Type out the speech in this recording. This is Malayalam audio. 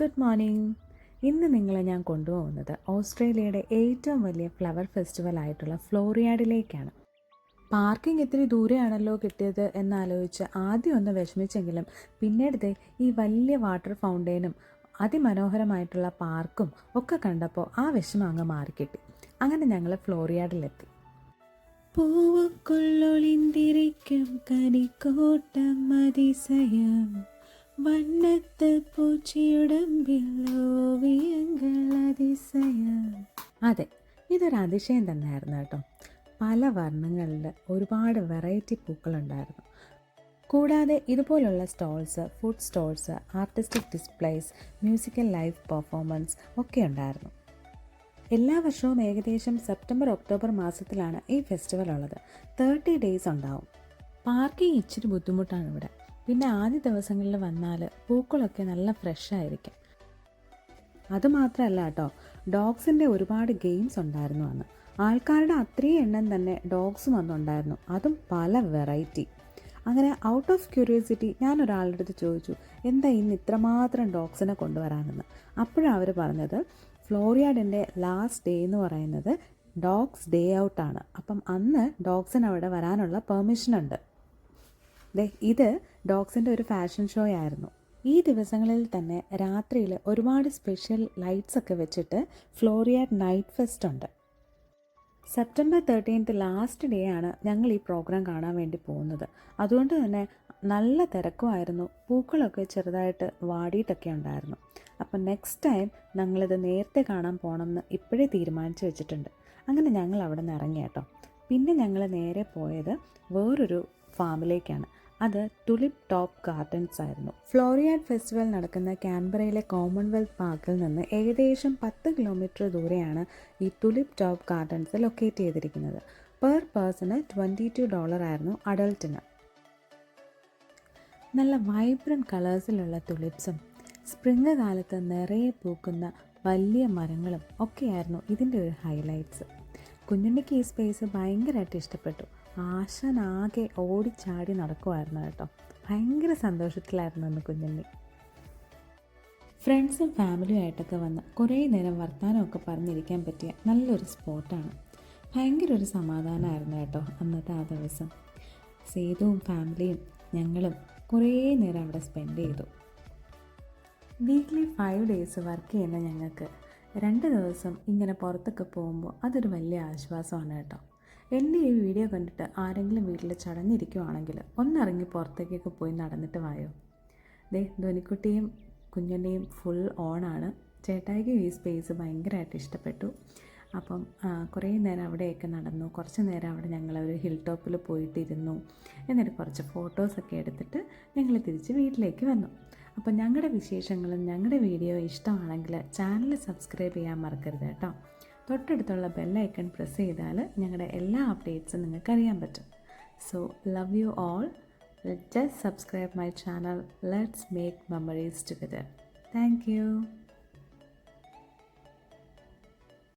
ഗുഡ് മോർണിംഗ് ഇന്ന് നിങ്ങളെ ഞാൻ കൊണ്ടുപോകുന്നത് ഓസ്ട്രേലിയയുടെ ഏറ്റവും വലിയ ഫ്ലവർ ഫെസ്റ്റിവൽ ആയിട്ടുള്ള ഫ്ലോറിയാഡിലേക്കാണ്. പാർക്കിംഗ് ഇത്തിരി ദൂരെയാണല്ലോ കിട്ടിയത് എന്നാലോചിച്ച് ആദ്യം ഒന്ന് വിഷമിച്ചെങ്കിലും പിന്നീട് ഈ വലിയ വാട്ടർ ഫൗണ്ടെയിനും അതിമനോഹരമായിട്ടുള്ള പാർക്കും ഒക്കെ കണ്ടപ്പോൾ ആ വിഷമം അങ്ങ് മാറിക്കിട്ടി. അങ്ങനെ ഞങ്ങൾ ഫ്ലോറിയാഡിലെത്തി. പൂവുക്കുള്ളൊളിന്തിരിക്കും കനിക്കോട്ടം അതിശയം. വണ്ണത്ത് പൂച്ചയുടമ്പിൽ ഓവിയങ്ങൾ അതിശയം. അതെ ഇതൊരു അതിശയം തന്നെയായിരുന്നു കേട്ടോ. പല വർണങ്ങളിൽ ഒരുപാട് വെറൈറ്റി പൂക്കളുണ്ടായിരുന്നു. കൂടാതെ ഇതുപോലുള്ള stalls food stalls artistic displays musical live performance ഒക്കെ ഉണ്ടായിരുന്നു. എല്ലാ വർഷവും ഏകദേശം സെപ്റ്റംബർ ഒക്ടോബർ മാസത്തിലാണ് ഈ ഫെസ്റ്റിവൽ ഉള്ളത്. തേർട്ടി ഡേയ്സ് ഉണ്ടാവും. പാർക്കിംഗ് ഇച്ചിരി ബുദ്ധിമുട്ടാണ് ഇവിടെ. പിന്നെ ആദ്യ ദിവസങ്ങളിൽ വന്നാൽ പൂക്കളൊക്കെ നല്ല ഫ്രഷ് ആയിരിക്കും. അതുമാത്രമല്ല കേട്ടോ ഡോഗ്സിന്റെ ഒരുപാട് ഗെയിംസ് ഉണ്ടായിരുന്നു അന്ന്. ആൾക്കാരുടെ അത്രയും എണ്ണം തന്നെ ഡോഗ്സും അന്നുണ്ടായിരുന്നു. അതും പല വെറൈറ്റി അങ്ങനെ ഔട്ട് ഓഫ് ക്യൂരിയോസിറ്റി ഞാൻ ഒരാളുടെ അടുത്ത് ചോദിച്ചു എന്താ ഇന്ന് ഇത്രമാത്രം ഡോഗ്സിനെ കൊണ്ടുവരാനെന്ന്? അപ്പോഴാണ് അവർ പറഞ്ഞത് ഫ്ലോറിയാഡിന്റെ ലാസ്റ്റ് ഡേ എന്ന് പറയുന്നത് ഡോഗ്സ് ഡേ ഔട്ടാണ്. അപ്പം അന്ന് ഡോഗ്സിന് അവിടെ വരാനുള്ള പെർമിഷൻ ഉണ്ട്. ദേ ഇത് ഡോഗ്സിന്റെ ഒരു ഫാഷൻ ഷോ ആയിരുന്നു. ഈ ദിവസങ്ങളിൽ തന്നെ രാത്രിയിൽ ഒരുപാട് സ്പെഷ്യൽ ലൈറ്റ്സ് ഒക്കെ വെച്ചിട്ട് ഫ്ലോറിയാഡ് നൈറ്റ് ഫെസ്റ്റ് ഉണ്ട്. സെപ്റ്റംബർ തേർട്ടീൻത്ത് ലാസ്റ്റ് ഡേ ആണ് ഞങ്ങൾ ഈ പ്രോഗ്രാം കാണാൻ വേണ്ടി പോകുന്നത്. അതുകൊണ്ട് തന്നെ നല്ല തിരക്കുമായിരുന്നു. പൂക്കളൊക്കെ ചെറുതായിട്ട് വാടിയിട്ടൊക്കെ ഉണ്ടായിരുന്നു. അപ്പം നെക്സ്റ്റ് ടൈം ഞങ്ങളിത് നേരത്തെ കാണാൻ പോകണമെന്ന് ഇപ്പോഴേ തീരുമാനിച്ചു വെച്ചിട്ടുണ്ട്. അങ്ങനെ ഞങ്ങൾ അവിടെ നിന്ന് ഇറങ്ങി കേട്ടോ. പിന്നെ ഞങ്ങൾ നേരെ പോയത് വേറൊരു ഫാമിലേക്കാണ്. അത് ടുലിപ് ടോപ്പ് ഗാർഡൻസ് ആയിരുന്നു. ഫ്ലോറിയാഡ് ഫെസ്റ്റിവൽ നടക്കുന്ന കാൻബറയിലെ കോമൺവെൽത്ത് പാർക്കിൽ നിന്ന് ഏകദേശം പത്ത് കിലോമീറ്റർ ദൂരെയാണ് ഈ ടുലിപ് ടോപ്പ് ഗാർഡൻസ് ലൊക്കേറ്റ് ചെയ്തിരിക്കുന്നത്. Per person twenty two dollar ആയിരുന്നു അഡൾട്ടിന് നല്ല വൈബ്രന്റ് കളേഴ്സിലുള്ള തുളിപ്സും സ്പ്രിംഗ് കാലത്ത് നിറയെ പൂക്കുന്ന വലിയ മരങ്ങളും ഒക്കെയായിരുന്നു ഇതിന്റെ ഒരു ഹൈലൈറ്റ്സ് കുഞ്ഞുണ്ണിക്ക് ഈ സ്പേസ് ഭയങ്കരമായിട്ട് ഇഷ്ടപ്പെട്ടു. ആശനാകെ ഓടിച്ചാടി നടക്കുമായിരുന്നു കേട്ടോ. ഭയങ്കര സന്തോഷത്തിലായിരുന്നു അന്ന് കുഞ്ഞുണ്ണി. ഫ്രണ്ട്സും ഫാമിലിയും ആയിട്ടൊക്കെ വന്ന് കുറേ നേരം വർത്തമാനമൊക്കെ പറഞ്ഞിരിക്കാൻ പറ്റിയ നല്ലൊരു സ്പോട്ടാണ് ഭയങ്കര ഒരു സമാധാനമായിരുന്നു കേട്ടോ അന്നത്തെ ആ ദിവസം. സേതുവും ഫാമിലിയും ഞങ്ങളും കുറേ നേരം അവിടെ സ്പെൻഡ് ചെയ്തു. വീക്ക്ലി ഫൈവ് ഡേയ്സ് വർക്ക് ചെയ്യുന്ന ഞങ്ങൾക്ക് രണ്ട് ദിവസം ഇങ്ങനെ പുറത്തൊക്കെ പോകുമ്പോൾ അതൊരു വലിയ ആശ്വാസമാണ് കേട്ടോ. എന്റെ ഈ വീഡിയോ കണ്ടിട്ട് ആരെങ്കിലും വീട്ടിൽ ചടഞ്ഞിരിക്കുവാണെങ്കിൽ ഒന്നിറങ്ങി പുറത്തേക്കൊക്കെ പോയി നടന്നിട്ട് വായോ. ദേ ധോനിക്കുട്ടിയും കുഞ്ഞന്റെയും ഫുൾ ഓണാണ് ചേട്ടായിക്ക് ഈ സ്പേസ് ഭയങ്കരമായിട്ട് ഇഷ്ടപ്പെട്ടു. അപ്പം കുറേ നേരം അവിടെയൊക്കെ നടന്നു. കുറച്ച് നേരം അവിടെ ഞങ്ങൾ ഒരു ഹിൽ ടോപ്പിൽ പോയിട്ടിരുന്നു. എന്നിട്ട് കുറച്ച് ഫോട്ടോസൊക്കെ എടുത്തിട്ട് ഞങ്ങൾ തിരിച്ച് വീട്ടിലേക്ക് വന്നു. അപ്പം ഞങ്ങളുടെ വിശേഷങ്ങളും ഞങ്ങളുടെ വീഡിയോ ഇഷ്ടമാണെങ്കിൽ ചാനൽ സബ്സ്ക്രൈബ് ചെയ്യാൻ മറക്കരുത് കേട്ടോ. തൊട്ടടുത്തുള്ള ബെല്ലൈക്കൺ പ്രസ് ചെയ്താൽ ഞങ്ങളുടെ എല്ലാ അപ്ഡേറ്റ്സും നിങ്ങൾക്ക് അറിയാൻ പറ്റും. So love you all just subscribe my channel let's make memories together thank you